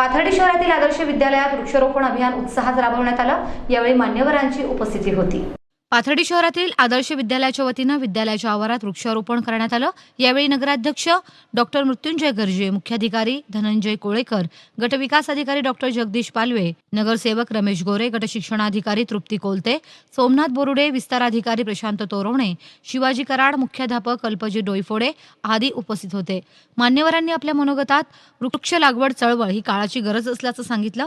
पाथर्डी शहरातील आदर्श विद्यालयात वृक्षारोपण अभियान उत्साहात राबवण्यात आलं. यावेळी मान्यवरांची उपस्थिती होती. पाथर्डी शहरातील आदर्श विद्यालयाच्या वतीनं विद्यालयाच्या आवारात वृक्षारोपण करण्यात आलं. यावेळी नगराध्यक्ष डॉक्टर मृत्युंजय गर्जे मुख्याधिकारी धनंजय कोळेकर गटविकास अधिकारी डॉक्टर जगदीश पालवे नगरसेवक रमेश गोरे गटशिक्षणाधिकारी तृप्ती कोलते सोमनाथ बोरुडे विस्ताराधिकारी प्रशांत तोरवणे शिवाजी कराड मुख्याध्यापक कल्पजी डोईफोडे आदी उपस्थित होते. मान्यवरांनी आपल्या मनोगतात वृक्ष लागवड चळवळ ही काळाची गरज असल्याचं सांगितलं.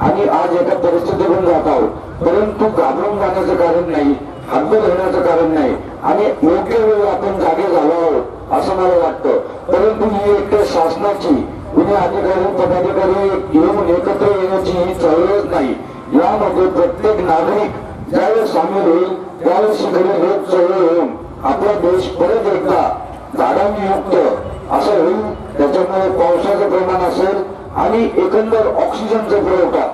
आणि आज एका परिस्थितीतून जात आहोत. परंतु घाबरून जाण्याचं कारण नाही हद्द होण्याचं कारण नाही. आणि योग्य वेळ आपण जागे झालो आहोत असं मला वाटतं. परंतु ही एक शासनाची कुणी अधिकारी पदाधिकारी येऊन एकत्र येण्याची ही चळवळच नाही. यामध्ये प्रत्येक नागरिक ज्यावेळेस सामील होईल त्यावेळेस घरी खरी चळवळ होऊन आपला देश परत एकदा झाडांनी युक्त असं होईल. त्याच्यामुळे पावसाचं प्रमाण असेल आणि एकंदर ऑक्सिजनचा पुरवठा.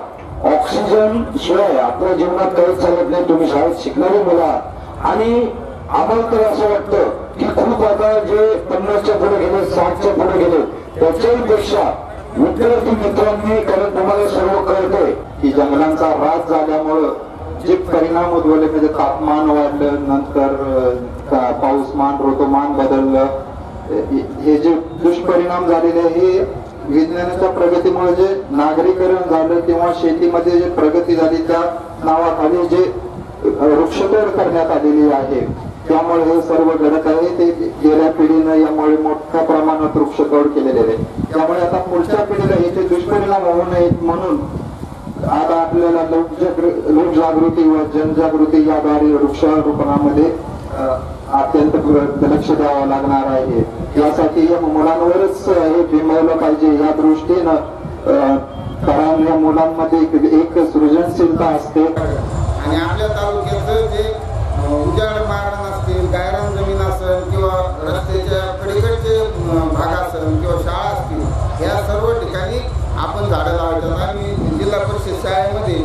ऑक्सिजन शिवाय आपल्या जीवनात काहीच चालत नाही. तुम्ही शाळेत शिकणारे मुला आणि आम्हाला तर असं वाटतं की खूप आता जे पन्नासच्या पुढे गेले साठच्या पुढे गेले त्याच्याही पेक्षा विद्यार्थी मित्रांनी कारण तुम्हाला सर्व कळतंय की जंगलांचा ऱ्हास झाल्यामुळं जे परिणाम उद्भवले म्हणजे तापमान वाढलं नंतर पाऊसमान ऋतुमान बदललं हे- जे दुष्परिणाम झालेले हे विज्ञानाच्या प्रगतीमुळे जे नागरीकरण झालं किंवा शेतीमध्ये जे प्रगती झाली त्या नावाखाली जे वृक्षतोड करण्यात आलेली आहे त्यामुळे हे सर्व घडत आहे. ते गेल्या पिढीनं यामुळे मोठ्या प्रमाणात वृक्षतोड केलेले आहे त्यामुळे आता पुढच्या पिढीला याचे दुष्परिणाम होऊ नयेत म्हणून आता आपल्याला लोकजागृ- लोकजागृती व जनजागृती याद्वारे वृक्षारोपणामध्ये अत्यंत लक्ष द्यावं लागणार आहे. यासाठी या मुलांवरच हे बिंबवलं पाहिजे. या दृष्टीनं कारण या मुलांमध्ये एक- सृजनशीलता असते. आणि आपल्या तालुक्याचं जे उजाड मारण असतील गायरान जमीन असेल किंवा रस्त्याच्या कडीकडचे भाग असेल किंवा शाळा असतील या सर्व ठिकाणी आपण झाडं लावायचं. आम्ही जिल्हा परिषद शाळेमध्ये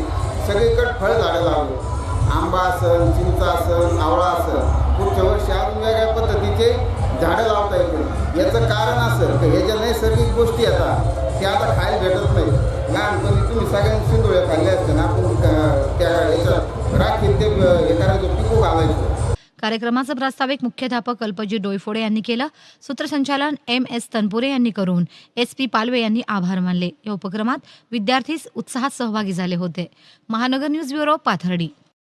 सगळीकडे फळ झाडं लावलो आंबा असेल चिंचा असेल आवळा असेल पुढच्या वर्षी अजून वेगळ्या पद्धतीचे झाडं लावता येतील. याचं कारण असं की हे ज्या नैसर्गिक गोष्टी आता त्या आता खायला भेटत नाही लहानपणी तुम्ही सगळ्यांनी सिंधुळ्या खाल्ल्या असते ना आपण त्या याच्यात राखीत ते हे करायचो पिकू घालायचो. कार्यक्रमाचं प्रास्ताविक मुख्याध्यापक कल्पजी डोयफोडे यांनी केलं. सूत्रसंचालन एम एस तनपुरे यांनी करून एस पी पालवे यांनी आभार मानले. या उपक्रमात विद्यार्थी उत्साहात सहभागी झाले होते. महानगर न्यूज ब्युरो पाथर्डी.